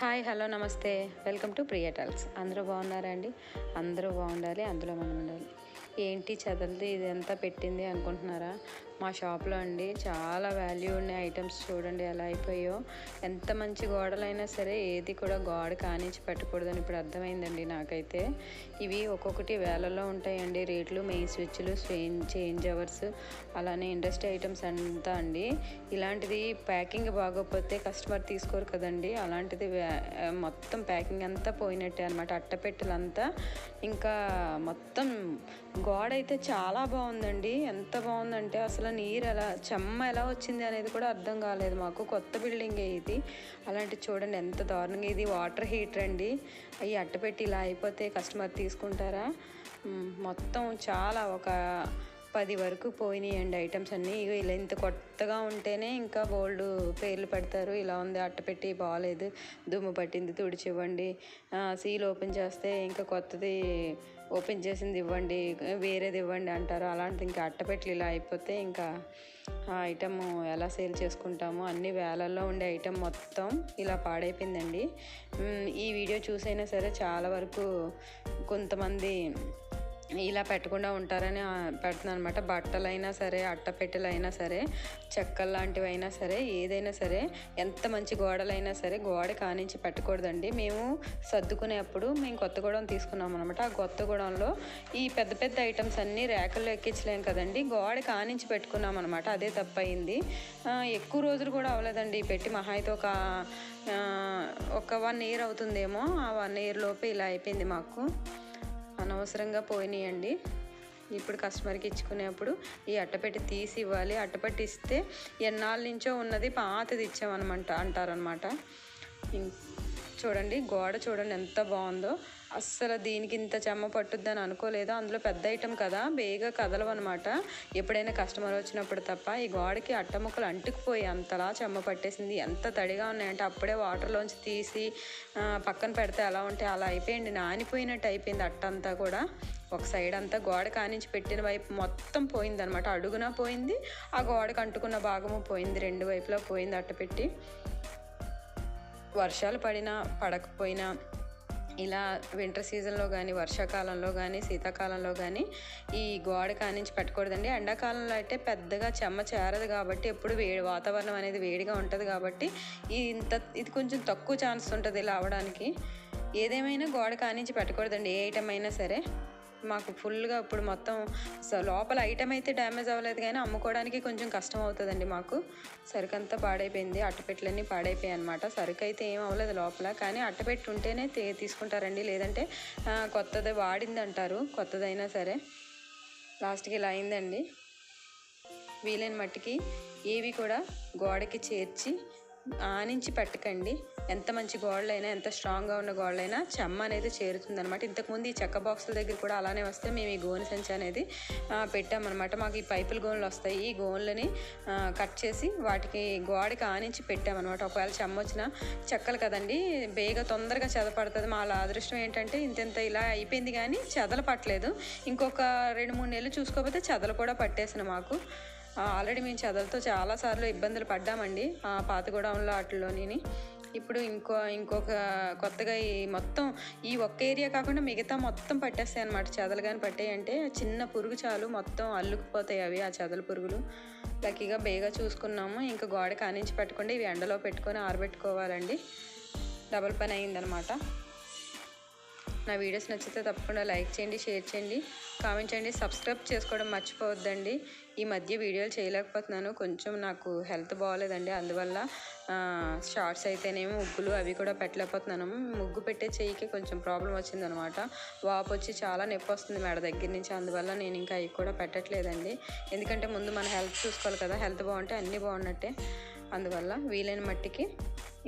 Hi hello నమస్తే. Welcome to Priya టాల్స్ అందరూ బాగున్నారా అండి అందరూ బాగుండాలి అందులో మనం ఉండాలి. ఏంటి చదలది ఇదంతా పెట్టింది అనుకుంటున్నారా? మా షాప్లో అండి చాలా వాల్యూ ఉన్న ఐటమ్స్ చూడండి ఎలా అయిపోయో. ఎంత మంచి గోడలైనా సరే ఏది కూడా గోడ కానించి పెట్టకూడదని ఇప్పుడు అర్థమైందండి నాకైతే. ఇవి ఒక్కొక్కటి వేలలో ఉంటాయండి. రేట్లు మెయిన్ స్విచ్లు చేంజ్ అవర్స్ అలానే ఇండస్ట్రీ ఐటమ్స్ అంతా అండి. ఇలాంటిది ప్యాకింగ్ బాగోకపోతే కస్టమర్ తీసుకోరు కదండి. అలాంటిది మొత్తం ప్యాకింగ్ అంతా పోయినట్టే అనమాట అట్టపెట్టెలంతా ఇంకా మొత్తం గోడ అయితే చాలా బాగుందండి. ఎంత బాగుందంటే అసలు నీరు ఎలా చెమ్మ ఎలా వచ్చింది అనేది కూడా అర్థం కాలేదు మాకు. కొత్త బిల్డింగే ఇది. అలాంటి చూడండి ఎంత దారుణంగా ఇది. వాటర్ హీటర్ అండి. అవి అట్టపెట్టి ఇలా అయిపోతే కస్టమర్ తీసుకుంటారా? మొత్తం చాలా ఒక పది వరకు పోయినాయండి ఐటమ్స్ అన్నీ. ఇలా ఇంత కొత్తగా ఉంటేనే ఇంకా బోల్డ్ పేర్లు పెడతారు. ఇలా ఉంది అట్టపెట్టి బాగాలేదు దుమ్ము పట్టింది తుడిచివ్వండి. సీల్ ఓపెన్ చేస్తే ఇంకా కొత్తది ఓపెన్ చేసింది ఇవ్వండి వేరేది ఇవ్వండి అంటారు. అలాంటిది ఇంకా అట్టపెట్లు ఇలా అయిపోతే ఇంకా ఆ ఐటమ్ ఎలా సేల్ చేసుకుంటామో అన్ని వేలల్లో ఉండే ఐటమ్ మొత్తం ఇలా పాడైపోయిందండి. ఈ వీడియో చూసైనా సరే చాలా వరకు కొంతమంది ఇలా పెట్టకుండా ఉంటారని పెడుతున్నాను అనమాట బట్టలైనా సరే అట్టపెట్టెలైనా సరే చెక్కలు లాంటివైనా సరే ఏదైనా సరే ఎంత మంచి గోడలైనా సరే గోడ కానించి పెట్టకూడదండి. మేము సర్దుకునేప్పుడు మేము కొత్త గోడం తీసుకున్నాం అనమాట ఆ కొత్త గోడంలో ఈ పెద్ద పెద్ద ఐటమ్స్ అన్నీ ర్యాకుల్లో ఎక్కించలేం కదండి. గోడ కానించి పెట్టుకున్నాం అనమాట అదే తప్పయింది. ఎక్కువ రోజులు కూడా అవ్వలేదండి. పెట్టి మహా అయితే ఒక ఒక వన్ ఇయర్ అవుతుందేమో. ఆ వన్ ఇయర్ లోపే ఇలా అయిపోయింది మాకు. అనవసరంగా పోయినాయండి. ఇప్పుడు కస్టమర్కి ఇచ్చుకునేప్పుడు ఈ అట్టపెట్టి తీసి ఇవ్వాలి అట్టపెట్టి ఇస్తే ఎన్నాళ్ళ నుంచో ఉన్నది పాతది ఇచ్చామనమాట అంటారనమాట. ఇం- చూడండి గోడ చూడండి ఎంత బాగుందో. అస్సలు దీనికి ఇంత చెమ్మ పట్టుద్దని అనుకోలేదు. అందులో పెద్ద ఐటమ్ కదా బేగా కదలవన్నమాట. ఎప్పుడైనా కస్టమర్ వచ్చినప్పుడు తప్ప ఈ గోడకి అట్టముక్కలు అంటుకుపోయి అంతలా చెమ్మ పట్టేసింది. ఎంత తడిగా ఉన్నాయంటే అప్పుడే వాటర్లోంచి తీసి పక్కన పెడితే ఎలా ఉంటే అలా అయిపోయింది. నానిపోయినట్టు అయిపోయింది అట్టంతా కూడా. ఒక సైడ్ అంతా గోడ కానించి పెట్టిన వైపు మొత్తం పోయింది అనమాట అడుగున పోయింది ఆ గోడకు అంటుకున్న భాగము పోయింది. రెండు వైపులా పోయింది అట్టపెట్టి వర్షాలు పడినా పడకపోయినా ఇలా వింటర్ సీజన్లో కానీ వర్షాకాలంలో కానీ శీతాకాలంలో కానీ ఈ గోడ కానించి పెట్టకూడదండి. ఎండాకాలంలో అయితే పెద్దగా చెమ్మ చేరదు కాబట్టి ఎప్పుడు వేడి వాతావరణం అనేది వేడిగా ఉంటుంది కాబట్టి ఇంత ఇది కొంచెం తక్కువ ఛాన్స్ ఉంటుంది ఇలా అవడానికి ఏదేమైనా గోడ కానించి పెట్టకూడదండి. ఏ ఐటమ్ అయినా సరే. మాకు ఫుల్గా ఇప్పుడు మొత్తం స- లోపల ఐటమ్ అయితే డ్యామేజ్ అవ్వలేదు కానీ అమ్ముకోవడానికి కొంచెం కష్టం అవుతుందండి మాకు. సరుకు అంతా పాడైపోయింది అట్టపెట్లన్నీ పాడైపోయాయి అనమాట సరుకు అయితే ఏం అవ్వలేదు లోపల కానీ అట్టపెట్టు ఉంటేనే తీసుకుంటారండి. లేదంటే కొత్తది వాడింది అంటారు కొత్తదైనా సరే. లాస్ట్కి ఇలా అయిందండి. వీలైన మట్టికి ఏవి కూడా గోడకి చేర్చి ఆనించి పెట్టకండి. ఎంత మంచి గోడలైనా ఎంత స్ట్రాంగ్గా ఉన్న గోడలైనా చెమ్మ అనేది చేరుతుంది అనమాట ఇంతకుముందు ఈ చెక్క బాక్సుల దగ్గర కూడా అలానే వస్తే మేము ఈ గోను సంచి అనేది పెట్టామన్నమాట. మాకు ఈ పైపుల గోన్లు వస్తాయి. ఈ గోన్లని కట్ చేసి వాటికి గోడకి ఆనించి పెట్టామన్నమాట. ఒకవేళ చెమ్మ వచ్చిన చెక్కలు కదండి బేగా తొందరగా చెదపడుతుంది. మా అదృష్టం ఏంటంటే ఇంతెంత ఇలా అయిపోయింది కానీ చెదలు పట్టలేదు ఇంకొక రెండు మూడు నెలలు చూసుకోకపోతే చెదలు కూడా పట్టేసిన మాకు. ఆల్రెడీ మేము చెదలతో చాలాసార్లు ఇబ్బందులు పడ్డామండి ఆ పాత గోడౌన్లో వాటిలోని ఇప్పుడు ఇంకో ఇంకొక కొత్తగా ఈ మొత్తం ఈ ఒక్క ఏరియా కాకుండా మిగతా మొత్తం పట్టేస్తాయి అనమాట చెదలు కానీ పట్టేయంటే చిన్న పురుగు చాలు మొత్తం అల్లుకుపోతాయి అవి ఆ చెదల పురుగులు. లక్కీగా బేగా చూసుకున్నాము ఇంకా గోడ కానించి పెట్టకుండా ఇవి ఎండలో పెట్టుకొని ఆరబెట్టుకోవాలండి. డబల్ పని అయిందనమాట నా వీడియోస్ నచ్చితే తప్పకుండా లైక్ చేయండి షేర్ చేయండి. కామెంట్ చేయండి. సబ్స్క్రైబ్ చేసుకోవడం మర్చిపోవద్దండి. ఈ మధ్య వీడియోలు చేయలేకపోతున్నాను. కొంచెం నాకు హెల్త్ బాగోలేదండి. అందువల్ల షార్ట్స్ అయితేనేమో ముగ్గులు అవి కూడా పెట్టలేకపోతున్నాను. ముగ్గు పెట్టే చెయ్యికి కొంచెం ప్రాబ్లం వచ్చిందనమాట. వాపు వచ్చి చాలా నొప్పి వస్తుంది మెడ దగ్గర నుంచి. అందువల్ల నేను ఇంకా అవి కూడా పెట్టట్లేదండి. ఎందుకంటే ముందు మన హెల్త్ చూసుకోవాలి కదా. హెల్త్ బాగుంటే అన్నీ బాగున్నట్టే. అందువల్ల వీలైన మట్టికి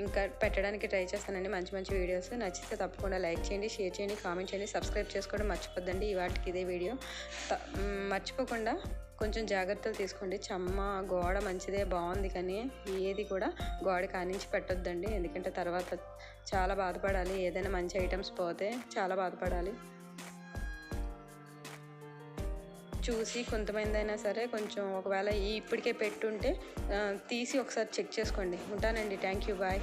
ఇంకా పెట్టడానికి ట్రై చేస్తానండి. మంచి మంచి వీడియోస్. నచ్చితే తప్పకుండా లైక్ చేయండి షేర్ చేయండి కామెంట్ చేయండి సబ్స్క్రైబ్ చేసుకోవడం మర్చిపోద్దండి. ఈ వాటికి ఇదే వీడియో. మర్చిపోకుండా కొంచెం జాగ్రత్తలు తీసుకోండి. చమ్మ గోడ మంచిదే బాగుంది కానీ ఏది కూడా గోడ కానించి పెట్టొద్దండి. ఎందుకంటే తర్వాత చాలా బాధపడాలి. ఏదైనా మంచి ఐటమ్స్ పోతే చాలా బాధపడాలి. చూసి కొంతమంది అయినా సరే కొంచెం ఒకవేళ ఇప్పటికే పెట్టుంటే తీసి ఒకసారి చెక్ చేసుకోండి. ఉంటానండి. Thank you. బాయ్.